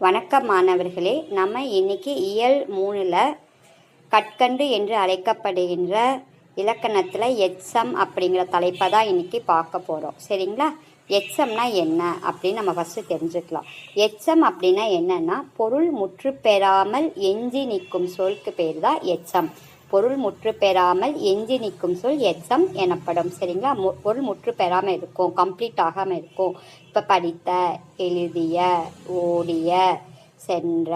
வணக்கம் மாணவர்களே நம்ம இன்னைக்கு இயல் மூணில் கற்கண்டு என்று அழைக்கப்படுகின்ற இலக்கணத்தில் எச்சம் அப்படிங்கிற தலைப்பை தான் இன்றைக்கி பார்க்க போகிறோம் சரிங்களா? எச்சம்னா என்ன அப்படின்னு நம்ம ஃபஸ்ட்டு தெரிஞ்சுக்கலாம். எச்சம் அப்படின்னா என்னென்னா பொருள் முற்று பெறாமல் எஞ்சி நிற்கும் சொல்க்கு பேர் தான் எச்சம். பொருள் முற்று பெறாமல் எஞ்சி நிற்கும் சொல் எச்சம் எனப்படும். சரிங்களா? மு பொருள் முற்று பெறாமல் இருக்கும் கம்ப்ளீட் ஆகாமல் இருக்கும். இப்போ படித்த எழுதிய ஓடிய சென்ற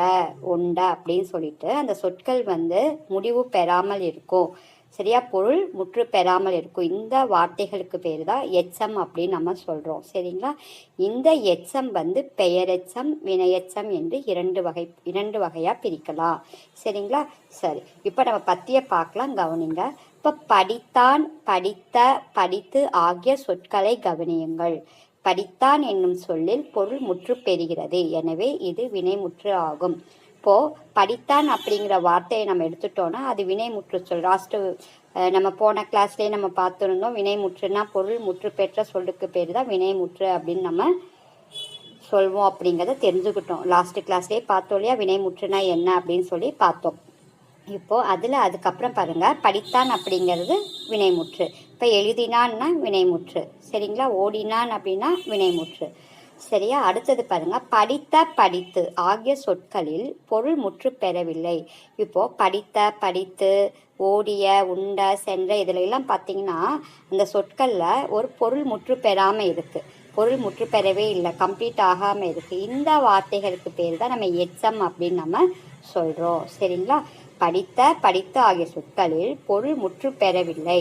உண்ட அப்படின்னு சொல்லிட்டு அந்த சொற்கள் வந்து முடிவு பெறாமல் இருக்கும். சரியா? பொருள் முற்று பெறாமல் இருக்கும். இந்த வார்த்தைகளுக்கு பேர் தான் எச்சம் அப்படின்னு நம்ம சொல்கிறோம் சரிங்களா? இந்த எச்சம் வந்து பெயரெச்சம் வினையெச்சம் என்று இரண்டு வகை இரண்டு வகையாக பிரிக்கலாம். சரிங்களா? சரி. இப்போ நம்ம பற்றிய பார்க்கலாம் கவனிங்க. இப்போ படித்தான் படித்த படித்து ஆகிய சொற்களை கவனியுங்கள். படித்தான் என்னும் சொல்லில் பொருள் முற்று பெறுகிறது. எனவே இது வினைமுற்று ஆகும். இப்போ படித்தான் அப்படிங்கிற வார்த்தையை நம்ம எடுத்துட்டோம்னா அது வினைமுற்று சொல். லாஸ்ட்டு நம்ம போன கிளாஸ்லேயே நம்ம பார்த்துருந்தோம் வினைமுற்றுனா பொருள் முற்று பெற்ற சொல்லுக்கு பேர் தான் வினைமுற்று அப்படின்னு நம்ம சொல்வோம் அப்படிங்கிறத தெரிஞ்சுக்கிட்டோம். லாஸ்ட் கிளாஸ்லேயே பார்த்தோம் இல்லையா வினைமுற்றுனா என்ன அப்படின்னு சொல்லி பார்த்தோம். இப்போது அதில் அதுக்கப்புறம் பாருங்க படித்தான் அப்படிங்கிறது வினைமுற்று இப்போ எழுதினான்னா வினைமுற்று சரிங்களா? ஓடினான் அப்படின்னா வினைமுற்று சரியா? அடுத்தது பாருங்க. படித்த படித்து. ஆகிய சொற்களில் பொருள் முற்று பெறவில்லை. இப்போ படித்த படித்து ஓடிய உண்ட சென்ற இதுல எல்லாம் பார்த்தீங்கன்னா அந்த சொற்களில் ஒரு பொருள் முற்று பெறாமல் இருக்கு. பொருள் முற்று பெறவே இல்லை கம்ப்ளீட் ஆகாமல் இருக்குது இந்த வார்த்தைகளுக்கு பேர் தான் நம்ம எச்சம் அப்படின்னு நம்ம சொல்கிறோம் சரிங்களா? படித்த படித்த ஆகிய சொற்களில் பொருள் முற்று பெறவில்லை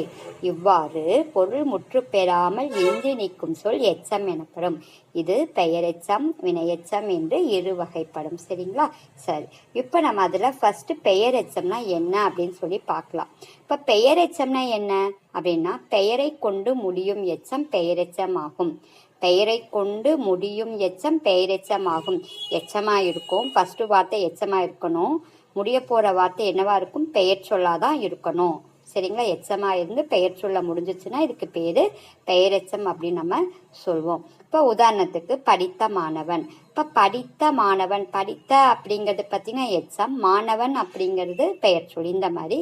இவ்வாறு பொருள் முற்று பெறாமல் எஞ்சி நிற்கும் சொல் எச்சம் எனப்படும். இது பெயரெச்சம் வினையெச்சம் என்று இரு வகைப்படும். சரிங்களா? சரி. இப்போ நம்ம அதில் ஃபஸ்ட்டு பெயரெச்சம்னா என்ன அப்படின்னு சொல்லி பார்க்கலாம். இப்போ பெயரெச்சம்னா என்ன? அப்படின்னா பெயரை கொண்டு முடியும் எச்சம் பெயரெச்சம் ஆகும். பெயரை கொண்டு முடியும் எச்சம் பெயரெச்சம் ஆகும் எச்சமா இருக்கும் ஃபர்ஸ்ட் வார்த்தை எச்சமா இருக்கணும் முடிய போற வார்த்தை என்னவா இருக்கும்? பெயர் சொல்லாதான் இருக்கணும். சரிங்களா? எச்சமா இருந்து பெயர் சொல்ல முடிஞ்சிச்சுன்னா இதுக்கு பேரு பெயரெச்சம் அப்படின்னு நம்ம சொல்வோம். இப்போ உதாரணத்துக்கு படித்த மாணவன். இப்போ படித்த மாணவன் படித்த அப்படிங்கிறது பார்த்தீங்கன்னா எச்சம் மாணவன் அப்படிங்கிறது பெயர் சொல். இந்த மாதிரி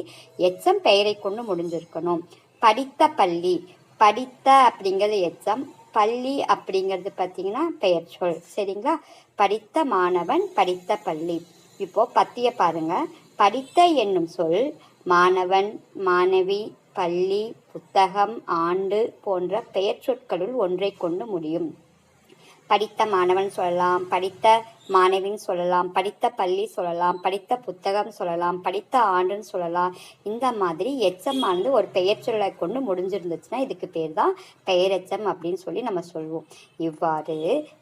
எச்சம் பெயரை கொண்டு முடிஞ்சிருக்கணும். படித்த பள்ளி படித்த அப்படிங்கிறது எச்சம் பள்ளி அப்படிங்கிறது பார்த்தீங்கன்னா பெயர் சொல். சரிங்களா? படித்த மாணவன் படித்த பள்ளி. இப்போ பத்திய பாருங்க. படித்த என்னும் சொல் மாணவன் மாணவி பள்ளி புத்தகம் ஆண்டு போன்ற பெயர் சொற்களுள் ஒன்றை கொண்டு முடியும். படித்த மாணவன் சொல்லலாம் படித்த மாணவின்னு சொல்லலாம் படித்த பள்ளி சொல்லலாம் படித்த புத்தகம் சொல்லலாம் படித்த ஆண்டுன்னு சொல்லலாம். இந்த மாதிரி எச்சமானது ஒரு பெயர்ச்சொல்லை கொண்டு முடிஞ்சிருந்துச்சுன்னா இதுக்கு பேர் தான் பெயரெச்சம் அப்படின்னு சொல்லி நம்ம சொல்வோம். இவ்வாறு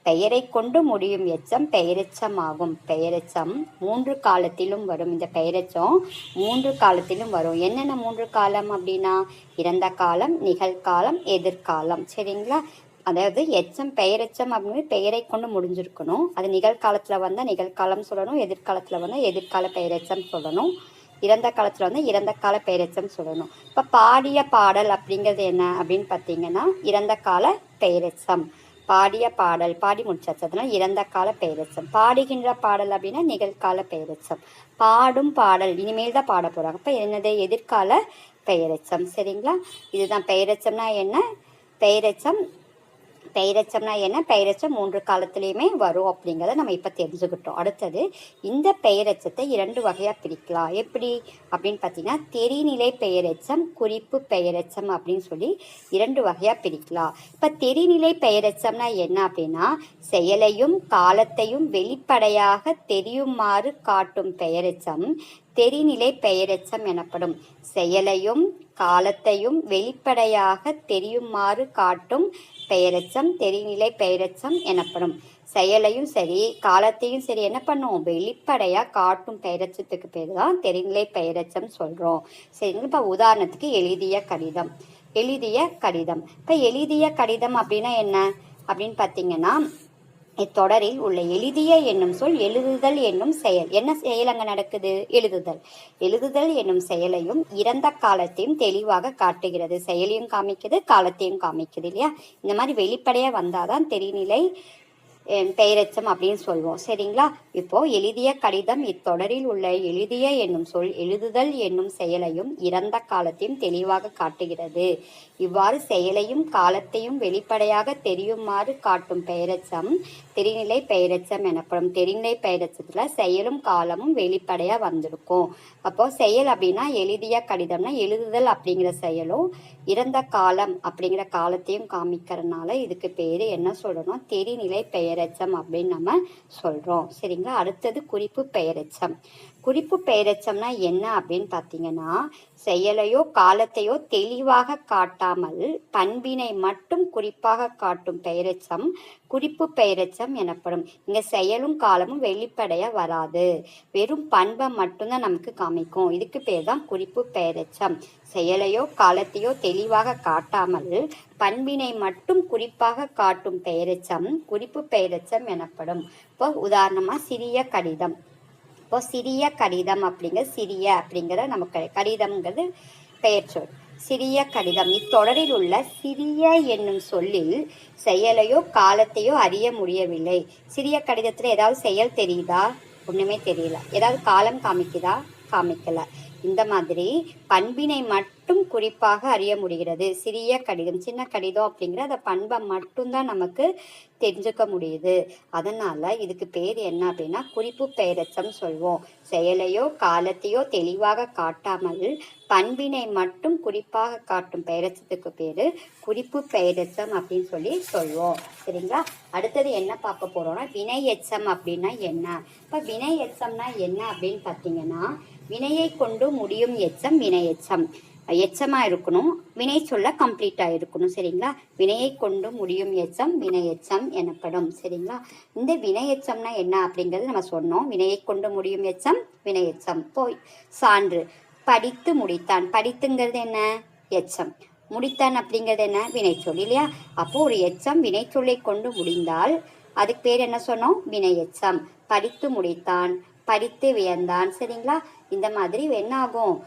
பெயரை கொண்டு முடியும் எச்சம் பெயரெச்சம் ஆகும். பெயரெச்சம் மூன்று காலத்திலும் வரும். இந்த பெயரெச்சம் மூன்று காலத்திலும் வரும். என்னென்ன மூன்று காலம் அப்படின்னா? இறந்த காலம் நிகழ்காலம் எதிர்காலம். சரிங்களா? அதாவது எச்சம் பெயரெச்சம் அப்படின்னு பெயரை கொண்டு முடிஞ்சிருக்கணும். அது நிகழ்காலத்தில் வந்தால் நிகழ்காலம் சொல்லணும் எதிர்காலத்தில் வந்தால் எதிர்கால பெயரெச்சம் சொல்லணும். இறந்த காலத்தில் வந்து இறந்த கால பெயரெச்சம் சொல்லணும். இப்போ பாடிய பாடல் அப்படிங்கிறது என்ன அப்படின்னு பார்த்தீங்கன்னா இறந்த கால பெயரெச்சம். பாடிய பாடல் பாடி முடிச்சாச்சு. அதனால் இறந்த கால பெயரெச்சம். பாடுகின்ற பாடல் அப்படின்னா நிகழ்கால பெயரெச்சம். பாடும் பாடல் இனிமேல் தான் பாட போகிறாங்க இப்போ என்னது? எதிர்கால பெயரெச்சம். சரிங்களா? இதுதான் பெயரெச்சம்னா என்ன? பெயரெச்சம் பெயரெச்சம்னா என்ன? பெயரெச்சம் மூன்று காலத்துலேயுமே வரும் அப்படிங்கிறத நம்ம இப்போ தெரிஞ்சுக்கிட்டோம். அடுத்தது இந்த பெயரெச்சத்தை இரண்டு வகையாக பிரிக்கலாம். எப்படி? அப்படின்னு பார்த்தீங்கன்னா தெரிநிலை பெயரெச்சம் குறிப்பு பெயரெச்சம் அப்படின்னு சொல்லி இரண்டு வகையாக பிரிக்கலாம். இப்போ தெரிநிலை பெயரெச்சம்னா என்ன அப்படின்னா செயலையும் காலத்தையும் வெளிப்படையாக தெரியுமாறு காட்டும் பெயரெச்சம் தெரிநிலை பெயரெச்சம் எனப்படும். செயலையும் காலத்தையும் வெளிப்படையாக தெரியுமாறு காட்டும் பெயரச்சம் தெரிநிலை பெயரச்சம் எனப்படும். செயலையும் சரி காலத்தையும் சரி என்ன பண்ணுவோம்? வெளிப்படையாக காட்டும் பெயரச்சத்துக்கு பேர் தான் தெரிநிலை பெயரச்சம் சொல்கிறோம் சரி இப்போ உதாரணத்துக்கு எழுதிய கடிதம். எழுதிய கடிதம். இப்போ எழுதிய கடிதம் அப்படின்னா என்ன? அப்படின்னு பார்த்தீங்கன்னா இத்தொடரில் உள்ள எழுதிய என்னும் சொல் எழுதுதல் என்னும் செயல். என்ன செயல் அங்க நடக்குது? எழுதுதல். எழுதுதல் என்னும் செயலையும் இறந்த காலத்தையும் தெளிவாக காட்டுகிறது. செயலையும் காமிக்குது காலத்தையும் காமிக்குது இல்லையா? இந்த மாதிரி வெளிப்படையா வந்தாதான் தெரிநிலை பெயரெச்சம் அப்படின்னு சொல்லுவோம் சரிங்களா? இப்போ எழுதிய கடிதம் இத்தொடரில் உள்ள எழுதிய என்னும் சொல் எழுதுதல் என்னும் செயலையும் இறந்த காலத்தையும் தெளிவாக காட்டுகிறது. இவ்வாறு செயலையும் காலத்தையும் வெளிப்படையாக தெரியுமாறு காட்டும் பெயரெச்சம் தெரிநிலை பெயரெச்சம் எனப்படும். தெரிநிலை பெயரெச்சத்துல செயலும் காலமும் வெளிப்படையா வந்திருக்கும். அப்போ செயல் அப்படின்னா எழுதிய கடிதம்னா எழுதுதல் அப்படிங்கிற செயலும் இறந்த காலம் அப்படிங்கிற காலத்தையும் காமிக்கிறதுனால இதுக்கு பேர் என்ன சொல்கிறோம் தெரிநிலை பெயரெச்சம் அப்படின்னு நம்ம சொல்கிறோம் சரிங்களா? அடுத்தது குறிப்பு பெயரெச்சம். குறிப்பு பெயரெச்சம்னா என்ன அப்படின்னு பார்த்தீங்கன்னா செயலையோ காலத்தையோ தெளிவாக காட்டாமல் பண்பினை மட்டும் குறிப்பாக காட்டும் பெயரெச்சம் குறிப்பு பெயரெச்சம் எனப்படும். இங்கே செயலும் காலமும் வெளிப்படையாக வராது. வெறும் பண்பை மட்டும்தான் நமக்கு காமிக்கும். இதுக்கு பேர் தான் குறிப்பு பெயரெச்சம். செயலையோ காலத்தையோ தெளிவாக காட்டாமல் பண்பினை மட்டும் குறிப்பாக காட்டும் பெயரெச்சம் குறிப்பு பெயரெச்சம் எனப்படும். இப்போ உதாரணமாக சிறிய கடிதம். இப்போ சிறிய கடிதம் அப்படிங்கிற சிறிய அப்படிங்கிற நமக்கு கடிதம்ங்கிறது பெயர் சொல். சிறிய கடிதம். இத்தொடரில் உள்ள சிறிய என்னும் சொல்லில் செயலையோ காலத்தையோ அறிய முடியவில்லை. சிறிய கடிதத்துல ஏதாவது செயல் தெரியுதா? ஒண்ணுமே தெரியல. ஏதாவது காலம் காமிக்குதா? காமிக்கல. இந்த மாதிரி பண்பினை மட்டும் மட்டும் குறிப்பாக அறிய முடிகிறது. சிறிய கடிதம் சின்ன கடிதம் அப்படிங்கிற அந்த பண்பை மட்டும்தான் நமக்கு தெரிஞ்சுக்க முடியுது. அதனால இதுக்கு பேர் என்ன அப்படின்னா குறிப்பு பெயரச்சம் சொல்வோம். செயலையோ காலத்தையோ தெளிவாக காட்டாமல் பண்பினை மட்டும் குறிப்பாக காட்டும் பெயரெச்சத்துக்கு பேர் குறிப்பு பெயரெச்சம் அப்படின்னு சொல்லி சொல்வோம். சரிங்களா? அடுத்தது என்ன பார்க்க போறோம்னா வினை எச்சம் அப்படின்னா என்ன? இப்போ வினை எச்சம்னா என்ன அப்படின்னு பார்த்தீங்கன்னா வினையை கொண்டு முடியும் எச்சம் வினை எச்சம். எச்சமா இருக்கணும். வினை சொல்ல கம்ப்ளீட்டா இருக்கணும். சரிங்களா? வினையை கொண்டு முடியும் எச்சம் வினை எச்சம் எனப்படும். சரிங்களா? இந்த வினை எச்சம்னா என்ன அப்படிங்கறது நம்ம சொன்னோம். வினையை கொண்டு முடியும் எச்சம் வினை எச்சம். போய் சான்று. படித்து முடித்தான். படித்துங்கிறது என்ன? எச்சம். முடித்தான் அப்படிங்கிறது என்ன? வினைச்சொல் இல்லையா? அப்போ ஒரு எச்சம் வினைச்சொல்லை கொண்டு முடிந்தால் அதுக்கு பேர் என்ன சொன்னோம்? வினை எச்சம். படித்து முடித்தான். படித்து வியந்தான். சரிங்களா? இந்த மாதிரி என்ன ஆகும்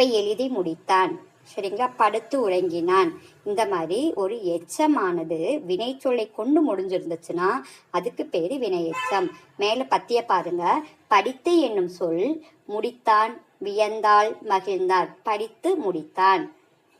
இப்ப எழுதி முடித்தான். சரிங்களா? படுத்து உறங்கினான். இந்த மாதிரி ஒரு எச்சமானது வினைச்சொல்லை கொண்டு முடிஞ்சிருந்துச்சுன்னா அதுக்கு பேரு வினை எச்சம். மேல பத்திய பாருங்க. படித்து என்னும் சொல் முடித்தான் வியந்தாள் மகிழ்ந்தாள். படித்து முடித்தான்.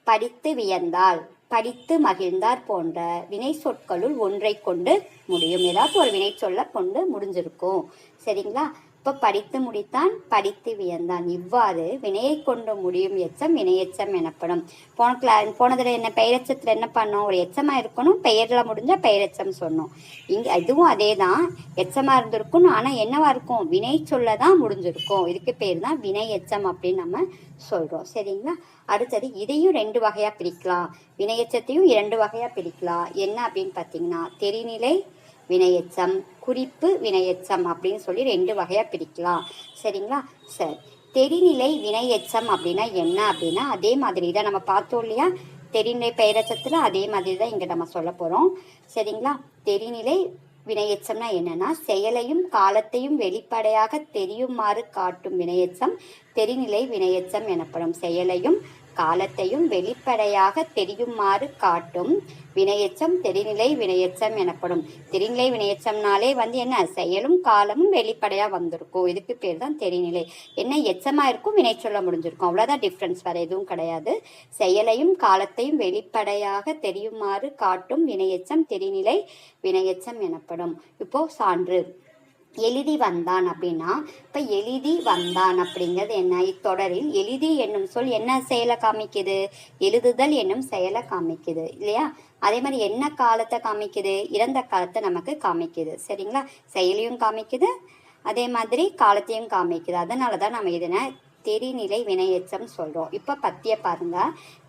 படித்து வியந்தாள். படித்து மகிழ்ந்தார் போன்ற வினை சொற்களுள் ஒன்றை கொண்டு முடியும். ஏதாவது ஒரு வினை சொல்ல கொண்டு முடிஞ்சிருக்கும். சரிங்களா? இப்போ படித்து முடித்தான் படித்து வியந்தான். இவ்வாறு வினையை கொண்டு முடியும் எச்சம் வினையெச்சம் எனப்படும். போன கிளா போன தடவை என்ன பெயரெச்சத்துல என்ன பண்ணோம்? ஒரு எச்சமா இருக்கணும் பெயர்ல முடிஞ்சா பெயரெச்சம் சொன்னோம். இங்க இதுவும் அதே தான் எச்சமா இருந்திருக்கும் ஆனா என்னவா இருக்கும்? வினை சொல்ல தான் முடிஞ்சிருக்கும். இதுக்கு பேர் தான் வினை எச்சம் அப்படின்னு நம்ம சொல்றோம். சரிங்களா? அடுத்தது இதையும் ரெண்டு வகையா பிரிக்கலாம். வினையெச்சத்தையும் இரண்டு வகையா பிரிக்கலாம். என்ன அப்படின்னு பார்த்தீங்கன்னா தெரிநிலை வினையெச்சம் குறிப்பு வினையெச்சம் அப்படின்னு சொல்லி ரெண்டு வகையாக பிரிக்கலாம். சரிங்களா? சரி. தெரிநிலை வினையெச்சம் அப்படின்னா என்ன அப்படின்னா அதே மாதிரி தான் நம்ம பார்த்தோம் இல்லையா? தெரிநிலை பெயரச்சத்தில் அதே மாதிரி தான் இங்கே நம்ம சொல்ல போகிறோம் சரிங்களா? தெரிநிலை வினையெச்சம்னா என்னன்னா செயலையும் காலத்தையும் வெளிப்படையாக தெரியுமாறு காட்டும் வினையெச்சம். தெரிநிலை வினையெச்சம் எனப்படும் செயலையும் காலத்தையும் வெளிப்படையாக தெரியுமாறு காட்டும் வினையச்சம் தெரிநிலை வினையச்சம் எனப்படும். தெரிநிலை வினையச்சம்னாலே வந்து என்ன? செயலும் காலமும் வெளிப்படையாக வந்திருக்கும். இதுக்கு பேர் தான் தெரிநிலை. என்ன எச்சமாக இருக்கும்? வினை சொல்ல முடிஞ்சிருக்கும். அவ்வளோதான் டிஃப்ரென்ஸ் வேறு எதுவும் கிடையாது. செயலையும் காலத்தையும் வெளிப்படையாக தெரியுமாறு காட்டும் வினையச்சம் தெரிநிலை வினையச்சம் எனப்படும். இப்போ சான்று. எழுதி வந்தான் அப்படின்னா இப்போ எழுதி வந்தான் அப்படிங்கிறது என்ன? இத்தொடரில் எழுதி என்னும் சொல் என்ன செயலை காமிக்குது? எழுதுதல் என்னும் செயலை காமிக்குது இல்லையா? அதே மாதிரி என்ன காலத்தை காமிக்குது? இறந்த காலத்தை நமக்கு காமிக்குது சரிங்களா? செயலையும் காமிக்குது அதே மாதிரி காலத்தையும் காமிக்குது. அதனால தான் நம்ம இதனை தெரிநிலை வினையெச்சம் சொல்கிறோம் இப்போ பத்திய பாருங்க.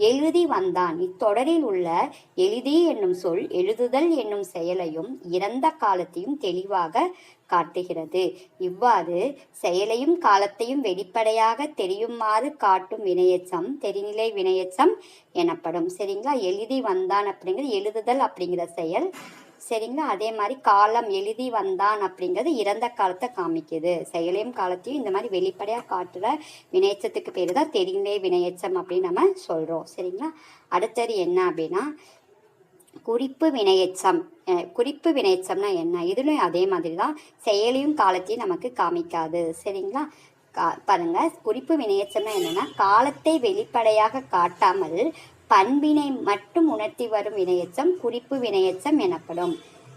எழுதி வந்தான். இத்தொடரில் உள்ள எழுதி என்னும் சொல் எழுதுதல் என்னும் செயலையும் இறந்த காலத்தையும் தெளிவாக காட்டுகிறது. இவ்வாறு செயலையும் காலத்தையும் வெளிப்படையாக தெரியுமாறு காட்டும் வினையச்சம் தெரிநிலை வினையச்சம் எனப்படும். சரிங்களா? எழுதி வந்தான் அப்படிங்கிறது எழுதுதல் அப்படிங்கிற செயல். சரிங்களா? அதே மாதிரி காலம் எழுதி வந்தான் அப்படிங்கிறது இறந்த காலத்தை காமிக்குது. செயலையும் காலத்தையும் இந்த மாதிரி வெளிப்படையாக காட்டுற வினையச்சத்துக்கு பேர் தான் தெரிந்தே வினையச்சம் அப்படின்னு நம்ம சொல்கிறோம் சரிங்களா? அடுத்தது என்ன அப்படின்னா குறிப்பு வினையச்சம். குறிப்பு வினைச்சம்னா என்ன? இதுலையும் அதே மாதிரி தான் செயலியும் காலத்தையும் நமக்கு காமிக்காது. சரிங்களா? கா பாருங்க. குறிப்பு வினையச்சம்னா என்னன்னா காலத்தை வெளிப்படையாக காட்டாமல் பண்பினை மட்டும் உணர்த்தி வரும் வினையச்சம் குறிப்பு வினையச்சம் எனப்படும்.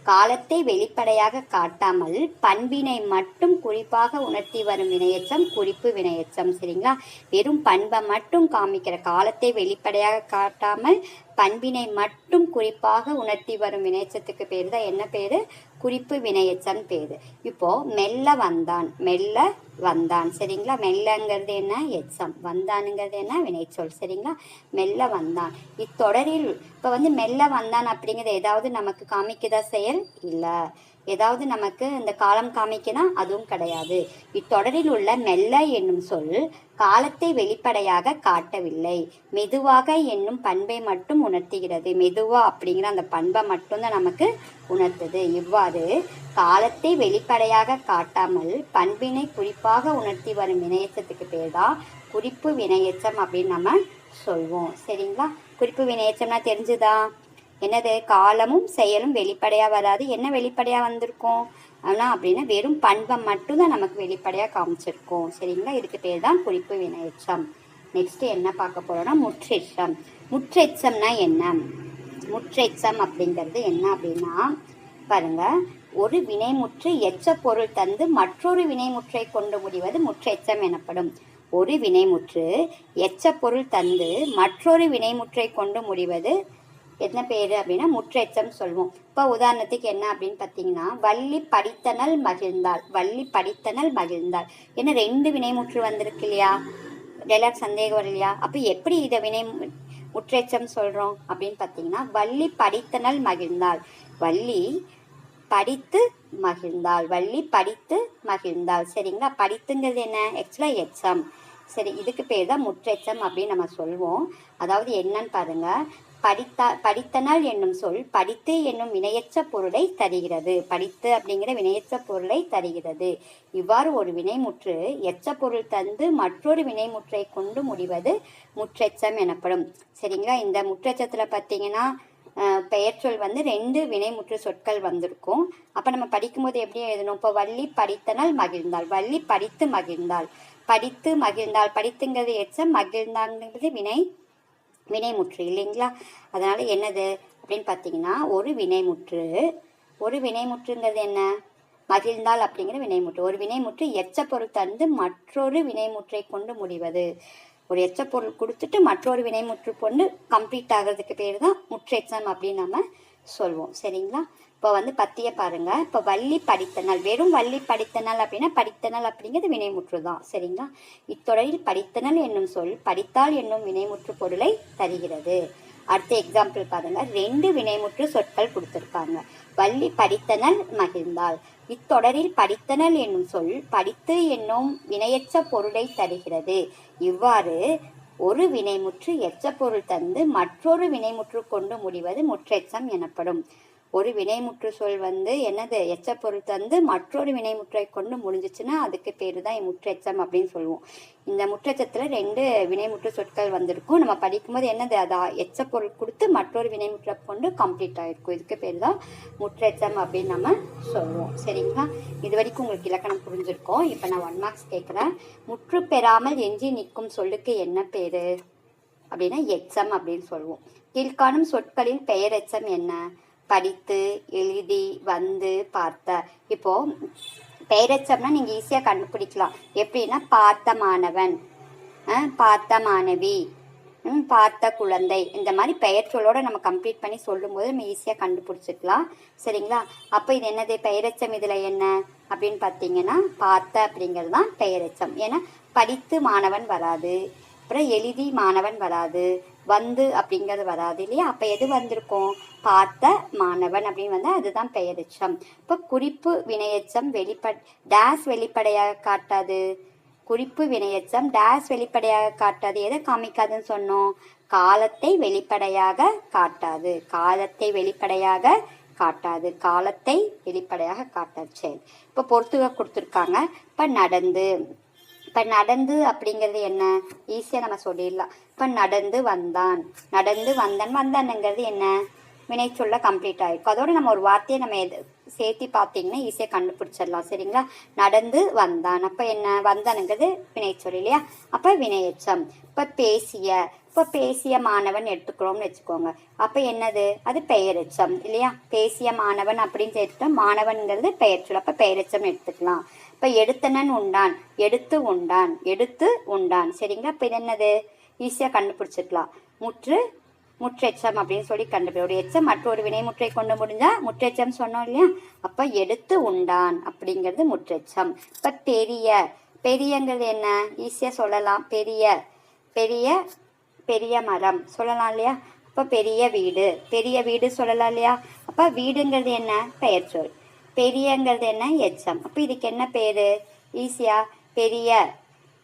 காலத்தை வெளிப்படையாக காட்டாமல் பண்பினை மட்டும் குறிப்பாக உணர்த்தி வரும் வினையச்சம் குறிப்பு வினையச்சம் சரிங்களா? வெறும் பண்பை மட்டும் காமிக்கிற காலத்தை வெளிப்படையாக காட்டாமல் பண்பினை மட்டும் குறிப்பாக உணர்த்தி வரும் வினையச்சத்துக்கு பேர் தான் என்ன பேரு? குறிப்பு வினையச்சம் பேரு. இப்போ மெல்ல வந்தான். மெல்ல வந்தான். சரிங்களா? மெல்லங்கிறது என்ன? எச்சம். வந்தானுங்கிறது என்ன? வினைச்சொல். சரிங்களா? மெல்ல வந்தான். இத்தொடரில் இப்போ வந்து மெல்ல வந்தான் அப்படிங்கிறது ஏதாவது நமக்கு காமிக்குதா செயல்? இல்லை. ஏதாவது நமக்கு இந்த காலம் காமிக்கனா அதுவும் கிடையாது. இத்தொடரில் உள்ள மெல்ல என்னும் சொல் காலத்தை வெளிப்படையாக காட்டவில்லை. மெதுவாக என்னும் பண்பை மட்டும் உணர்த்துகிறது. மெதுவா அப்படிங்கிற அந்த பண்பை மட்டும்தான் நமக்கு உணர்த்துது. இவ்வாறு காலத்தை வெளிப்படையாக காட்டாமல் பண்பினை குறிப்பாக உணர்த்தி வரும் வினையச்சத்துக்கு பேர் தான் குறிப்பு வினையச்சம் அப்படின்னு நம்ம சொல்வோம். சரிங்களா? குறிப்பு வினையச்சம்னா தெரிஞ்சுதா? என்னது காலமும் செயலும் வெளிப்படையாக வராது? என்ன வெளிப்படையாக வந்திருக்கும்? ஆனால் அப்படின்னா வெறும் பண்பை மட்டும்தான் நமக்கு வெளிப்படையாக காமிச்சிருக்கோம். சரிங்களா? இதுக்கு பேர் தான் குறிப்பு வினையச்சம். நெக்ஸ்ட் என்ன பார்க்க போகிறோம்னா முற்றெச்சம். முற்றெச்சம்னா என்ன? முற்றெச்சம் அப்படிங்கிறது என்ன அப்படின்னா பாருங்க ஒரு வினைமுற்று எச்ச பொருள் தந்து மற்றொரு வினைமுற்றை கொண்டு முடிவது முற்றெச்சம் எனப்படும். ஒரு வினைமுற்று எச்ச பொருள் தந்து மற்றொரு வினைமுற்றை கொண்டு முடிவது என்ன பேர் அப்படின்னா முற்றெச்சம் சொல்லுவோம். இப்போ உதாரணத்துக்கு என்ன அப்படின்னு பார்த்தீங்கன்னா வள்ளி படித்தனல் மகிழ்ந்தாள் வள்ளி படித்தனல் மகிழ்ந்தாள். ஏன்னா ரெண்டு வினைமுற்று வந்திருக்கு இல்லையா? டெலாக் சந்தேகம் வரும் இல்லையா? அப்போ எப்படி இதை வினை முற்றெச்சம் சொல்கிறோம் அப்படின்னு பார்த்தீங்கன்னா வள்ளி படித்தனல் மகிழ்ந்தாள். வள்ளி படித்து மகிழ்ந்தாள் வள்ளி படித்து மகிழ்ந்தாள். சரிங்களா? படித்துங்கிறது என்ன? ஆக்சுவலாக எச்சம். சரி இதுக்கு பேர் தான் முற்றெச்சம் அப்படின்னு நம்ம சொல்வோம். அதாவது என்னன்னு பாருங்க. படித்தா படித்தனால் என்னும் சொல் படித்து என்னும் வினையற்ற பொருளை தருகிறது. படித்து அப்படிங்கிற வினையற்ற பொருளை தருகிறது. இவ்வாறு ஒரு வினைமுற்று எச்ச பொருள் தந்து மற்றொரு வினைமுற்றை கொண்டு முடிவது முற்றெச்சம் எனப்படும். சரிங்களா? இந்த முற்றெச்சத்தில் பார்த்தீங்கன்னா பெயர்ச்சொல் வந்து ரெண்டு வினைமுற்று சொற்கள் வந்திருக்கும். அப்போ நம்ம படிக்கும்போது எப்படி எழுதணும்? இப்போ வள்ளி படித்தனால் மகிழ்ந்தாள். வள்ளி படித்து மகிழ்ந்தாள். படித்து மகிழ்ந்தாள். படித்துங்கிறது எச்சம் மகிழ்ந்தாங்கிறது வினை வினைமுற்று இல்லைங்களா? அதனால் என்னது அப்படின்னு பார்த்தீங்கன்னா ஒரு வினைமுற்று. ஒரு வினைமுற்றுங்கிறது என்ன? மகிழ்ந்தால் அப்படிங்கிற வினைமுற்று. ஒரு வினைமுற்று எச்ச பொருள் தந்து மற்றொரு வினைமுற்றை கொண்டு முடிவது. ஒரு எச்ச பொருள் கொடுத்துட்டு மற்றொரு வினைமுற்று கொண்டு கம்ப்ளீட் ஆகிறதுக்கு பேர் தான் முற்றெச்சம் அப்படின்னு நம்ம சொல்வோம். சரிங்களா? இப்போ வந்து பத்திய பாருங்க. இப்போ வள்ளி படித்தனல் வெறும் வள்ளி படித்தனல் அப்படின்னா படித்தனல் அப்படிங்கிறது வினைமுற்று தான். சரிங்களா? இத்தொடரில் படித்தனல் என்னும் சொல் படித்தால் என்னும் வினைமுற்று பொருளை தருகிறது. அடுத்த எக்ஸாம்பிள் பாருங்க. ரெண்டு வினைமுற்று சொற்கள் கொடுத்துருக்காங்க. வள்ளி படித்தனல் மகிழ்ந்தாள் இத்தொடரில் படித்தனல் என்னும் சொல் படித்து என்னும் வினையற்ற பொருளை தருகிறது. இவ்வாறு ஒரு வினைமுற்று எச்ச பொருள் தந்து மற்றொரு வினைமுற்று கொண்டு முடிவது முற்றெச்சம் எனப்படும். ஒரு வினைமுற்று சொல் வந்து என்னது? எச்ச பொருள் தந்து மற்றொரு வினைமுற்றை கொண்டு முடிஞ்சிச்சுன்னா அதுக்கு பேர் தான் முற்றெச்சம் அப்படின்னு சொல்லுவோம். இந்த முற்றெச்சத்தில் ரெண்டு வினைமுற்று சொற்கள் வந்திருக்கும். நம்ம படிக்கும்போது என்னது? அதா எச்ச பொருள் கொடுத்து மற்றொரு வினைமுற்றை கொண்டு கம்ப்ளீட் ஆகிருக்கும் இதுக்கு பேர் தான் முற்றெச்சம் அப்படின்னு நம்ம சொல்லுவோம். சரிங்களா? இது வரைக்கும் உங்களுக்கு இலக்கணம் புரிஞ்சிருக்கோம். இப்போ நான் ஒன் மார்க்ஸ் கேட்குறேன் முற்று பெறாமல் எஞ்சி நிற்கும் சொல்லுக்கு என்ன பேர்? அப்படின்னா எச்சம் அப்படின்னு சொல்லுவோம். கீழ்காணும் சொற்களின் பெயரெச்சம் என்ன? படித்து எழுதி வந்து பார்த்த. இப்போ பெயரச்சம்னா நீங்க ஈஸியா கண்டுபிடிக்கலாம். எப்படின்னா பார்த்த மாணவன் பார்த்த மாணவி பார்த்த குழந்தை. இந்த மாதிரி பெயர் சொல்லோட நம்ம கம்ப்ளீட் பண்ணி சொல்லும்போது நம்ம ஈஸியாக கண்டுபிடிச்சிக்கலாம். சரிங்களா? அப்போ இது என்னது? பெயரச்சம் இதில் என்ன? அப்படின்னு பார்த்தீங்கன்னா பார்த்த அப்படிங்கிறது தான் பெயரச்சம் ஏன்னா படித்து மாணவன் வராது. அப்புறம் எழுதி மாணவன் வராது. வந்து அப்படிங்கிறது வராது இல்லையா? அப்போ எது வந்திருக்கும்? பார்த்த மாணவன் அப்படின்னு வந்து அதுதான் பெயரெச்சம் இப்போ குறிப்பு வினையெச்சம் வெளிப்ப டேஸ் வெளிப்படையாக காட்டாது. குறிப்பு வினையெச்சம் டேஸ் வெளிப்படையாக காட்டாது. எதை காமிக்காதுன்னு சொன்னோம்? காலத்தை வெளிப்படையாக காட்டாது. காலத்தை வெளிப்படையாக காட்டாது. காலத்தை வெளிப்படையாக காட்டாது. சரி. இப்போ பொறுத்துக கொடுத்துருக்காங்க. இப்போ நடந்து. இப்போ நடந்து அப்படிங்கிறது என்ன? ஈஸியாக நம்ம சொல்லிடலாம். இப்போ நடந்து வந்தான். நடந்து வந்தான். வந்தானுங்கிறது என்ன? வினை சொல்ல கம்ப்ளீட் ஆயிருக்கும் அதோட நம்ம ஒரு வார்த்தையை நம்ம எது சேர்த்தி பார்த்தீங்கன்னா ஈஸியாக கண்டுபிடிச்சிடலாம். சரிங்களா? நடந்து வந்தான். அப்போ என்ன? வந்தானுங்கிறது வினைச்சொல் இல்லையா? அப்போ வினையச்சம். இப்போ பேசிய இப்போ பேசிய மாணவன் எடுத்துக்கிறோம்னு வச்சுக்கோங்க. அப்போ என்னது? அது பெயரெச்சம் இல்லையா? பேசிய மாணவன் அப்படின்னு சேர்த்துட்டோம் மாணவன்கிறது பெயர் சொல். அப்போ பெயரெச்சம் எடுத்துக்கலாம். இப்போ எடுத்தனன் உண்டான் எடுத்து உண்டான் எடுத்து உண்டான். சரிங்களா? இப்போ இது என்னது? ஈஸியாக கண்டுபிடிச்சிக்கலாம் முற்று முற்றெச்சம் அப்படின்னு சொல்லி கண்டுபிடி. ஒரு எச்சம் மற்றொரு வினைமுற்றை கொண்டு முடிஞ்சா முற்றெச்சம் சொன்னோம் இல்லையா? அப்ப எடுத்து உண்டான் அப்படிங்கிறது முற்றெச்சம். இப்ப பெரிய பெரியங்கிறது என்ன? ஈஸியா சொல்லலாம். பெரிய பெரிய பெரிய மரம் சொல்லலாம் இல்லையா? அப்ப பெரிய வீடு. பெரிய வீடு சொல்லலாம் இல்லையா? அப்ப வீடுங்கிறது என்ன? பெயர் சொல். பெரியங்கிறது என்ன? எச்சம். அப்ப இதுக்கு என்ன பேரு? ஈஸியா பெரிய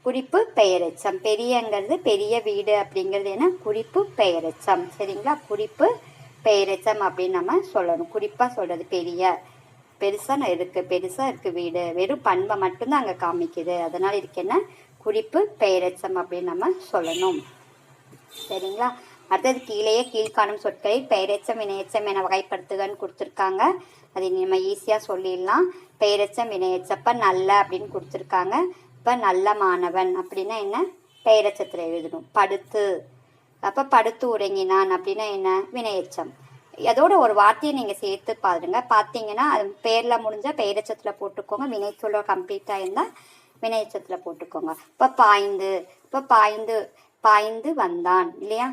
குறிப்பு பெயரெச்சம். பெரியங்கிறது பெரிய வீடு அப்படிங்கிறது என்ன? குறிப்பு பெயரெச்சம். சரிங்களா? குறிப்பு பெயரெச்சம் அப்படின்னு நம்ம சொல்லணும். குறிப்பாக சொல்கிறது பெரிய. பெருசாக இருக்குது பெருசாக இருக்குது வீடு. வெறும் பண்பை மட்டும்தான் அங்கே காமிக்குது. அதனால் இதுக்கு என்ன? குறிப்பு பெயரெச்சம் அப்படின்னு நம்ம சொல்லணும். சரிங்களா? அடுத்தது கீழேயே கீழ்காணும் சொற்களை பெயரெச்சம் வினையச்சம் என வகைப்படுத்துகன்னு கொடுத்துருக்காங்க. அதை நம்ம ஈஸியாக சொல்லிடலாம். பெயரெச்சம் வினையச்சப்ப நல்ல அப்படின்னு கொடுத்துருக்காங்க. இப்போ நல்ல மாணவன் அப்படின்னா என்ன? பெயரச்சத்தில் எழுதணும். படுத்து. அப்போ படுத்து உறங்கினான் அப்படின்னா என்ன? வினையச்சம். அதோட ஒரு வார்த்தையை நீங்கள் சேர்த்து பாருங்க. பார்த்தீங்கன்னா அது பேரில் முடிஞ்சால் பெயரச்சத்தில் போட்டுக்கோங்க. வினைச்சொல்ல கம்ப்ளீட்டாக இருந்தால் வினையச்சத்தில் போட்டுக்கோங்க. இப்போ பாய்ந்து. இப்போ பாய்ந்து. பாய்ந்து வந்தான். இல்லையா?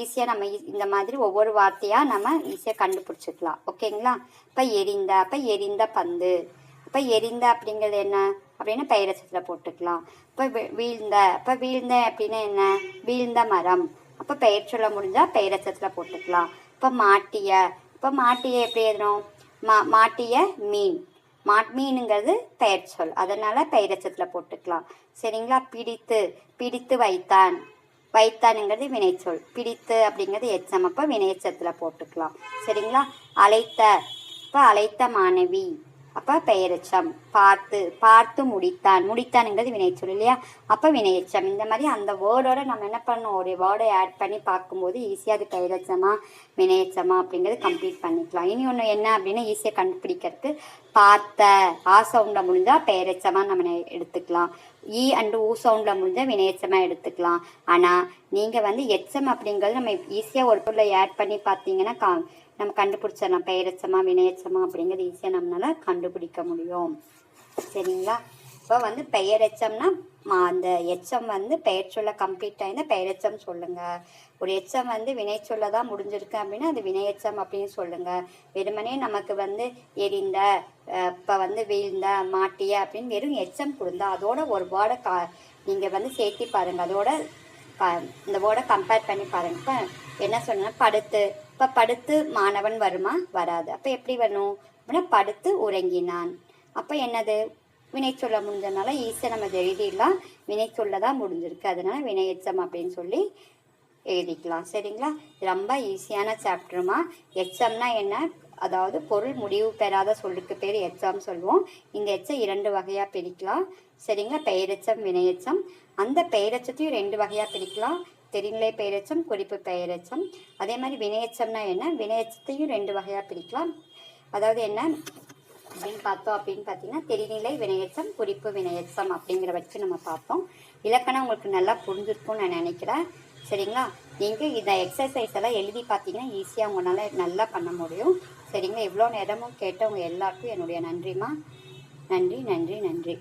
ஈஸியாக நம்ம இந்த மாதிரி ஒவ்வொரு வார்த்தையாக நம்ம ஈஸியாக கண்டுபிடிச்சிக்கலாம். ஓகேங்களா இப்போ எரிந்த. அப்போ எரிந்த பந்து. இப்போ எரிந்த அப்படிங்கிறது என்ன? அப்படின்னு பெயரச்சத்தில் போட்டுக்கலாம். இப்போ வீழ்ந்த இப்போ வீழ்ந்த அப்படின்னா என்ன? வீழ்ந்த மரம். அப்போ பெயர் சொல்ல முடிஞ்சால் பெயரச்சத்தில் போட்டுக்கலாம். இப்போ மாட்டிய இப்போ மாட்டிய எப்படி எழுதணும்? மா மாட்டிய மீன். மா மீனுங்கிறது பெயர் சொல். அதனால் பெயரச்சத்தில் போட்டுக்கலாம். சரிங்களா? பிடித்து பிடித்து வைத்தான். வைத்தானுங்கிறது வினைச்சொல் பிடித்து அப்படிங்கிறது எச்சம். அப்போ வினைச்சத்தில் போட்டுக்கலாம். சரிங்களா? அழைத்த இப்போ அழைத்த மாணவி. அப்போ பெயரெச்சம். பார்த்து பார்த்து முடித்தான். முடித்தானுங்கிறது வினைச்சொல் இல்லையா? அப்போ வினையச்சம். இந்த மாதிரி அந்த வேர்டோட நம்ம என்ன பண்ணணும்? ஒரு வேர்டை ஆட் பண்ணி பார்க்கும்போது ஈஸியாக அது பெயரெச்சமா வினையச்சமா அப்படிங்கிறது கம்ப்ளீட் பண்ணிக்கலாம். இனி ஒன்று என்ன அப்படின்னா ஈஸியாக கண்டுபிடிக்கிறதுக்கு பார்த்த ஆ சவுண்டில் முடிஞ்சால் பெயரெச்சமாக நம்ம எடுத்துக்கலாம். E ஈ அண்டு ஊ சவுண்டில் முடிஞ்சால் வினையெச்சமாக எடுத்துக்கலாம். ஆனால் நீங்கள் வந்து எச்சம் அப்படிங்கிறது நம்ம ஈஸியாக ஒரு பொருளை ஆட் பண்ணி பார்த்தீங்கன்னா கா நம்ம கண்டுபிடிச்சிடலாம். பெயரச்சமா வினையச்சமா அப்படிங்கிறது ஈஸியாக நம்மளால் கண்டுபிடிக்க முடியும். சரிங்களா? இப்போ வந்து பெயரெச்சம்னா மா அந்த எச்சம் வந்து பெயர் சொல்ல கம்ப்ளீட் ஆயிருந்தால் பெயரெச்சம் சொல்லுங்கள் ஒரு எச்சம் வந்து வினை சொல்ல தான் முடிஞ்சிருக்கு அப்படின்னா அது வினையச்சம் அப்படின்னு சொல்லுங்கள் வெறுமனே நமக்கு வந்து எரிந்த இப்போ வந்து வீழ்ந்த மாட்டிய அப்படின்னு வெறும் எச்சம் கொடுந்தா அதோட ஒரு வேர்டை கா நீங்கள் வந்து சேர்த்தி பாருங்கள் அதோட ப- இந்த வேர்டை கம்பேர் பண்ணி பாருங்கள் இப்போ என்ன சொன்னால் படுத்து. இப்போ படுத்து மாணவன் வருமா? வராது. அப்போ எப்படி வரணும்? அப்படின்னா படுத்து உறங்கினான். அப்போ என்னது? வினை சொல்ல முடிஞ்சதுனால ஈஸியாக நம்ம எழுதிடலாம். வினை சொல்ல தான் முடிஞ்சிருக்கு. அதனால வினையச்சம் அப்படின்னு சொல்லி எழுதிக்கலாம். சரிங்களா? இது ரொம்ப ஈஸியான சாப்டருமா. எச்சம்னா என்ன? அதாவது பொருள் முடிவு பெறாத சொல்லுக்கு பேர் எச்சம் சொல்லுவோம். இந்த எச்சம் இரண்டு வகையாக பிரிக்கலாம். சரிங்களா? பெயரெச்சம் வினையச்சம் அந்த பெயரெச்சத்தையும் ரெண்டு வகையாக பிரிக்கலாம். தெரிநிலை பெயரெச்சம் குறிப்பு பெயரெச்சம் அதே மாதிரி வினையச்சம்னா என்ன? வினையச்சத்தையும் ரெண்டு வகையாக பிரிக்கலாம். அதாவது என்ன? அப்படின்னு பார்த்தோம் அப்படின்னு பார்த்தீங்கன்னா தெரிநிலை வினையச்சம் குறிப்பு வினையச்சம் அப்படிங்கிற வச்சு நம்ம பார்ப்போம். இலக்கணம் உங்களுக்கு நல்லா புரிஞ்சிருக்கும்னு நான் நினைக்கிறேன். சரிங்களா? நீங்கள் இந்த எக்ஸசைஸ் எல்லாம் எழுதி பார்த்தீங்கன்னா ஈஸியாக உங்களால் நல்லா பண்ண முடியும். சரிங்களா? இவ்வளோ நேரமும் கேட்டவங்க எல்லாருக்கும் என்னுடைய நன்றிம்மா. நன்றி நன்றி நன்றி.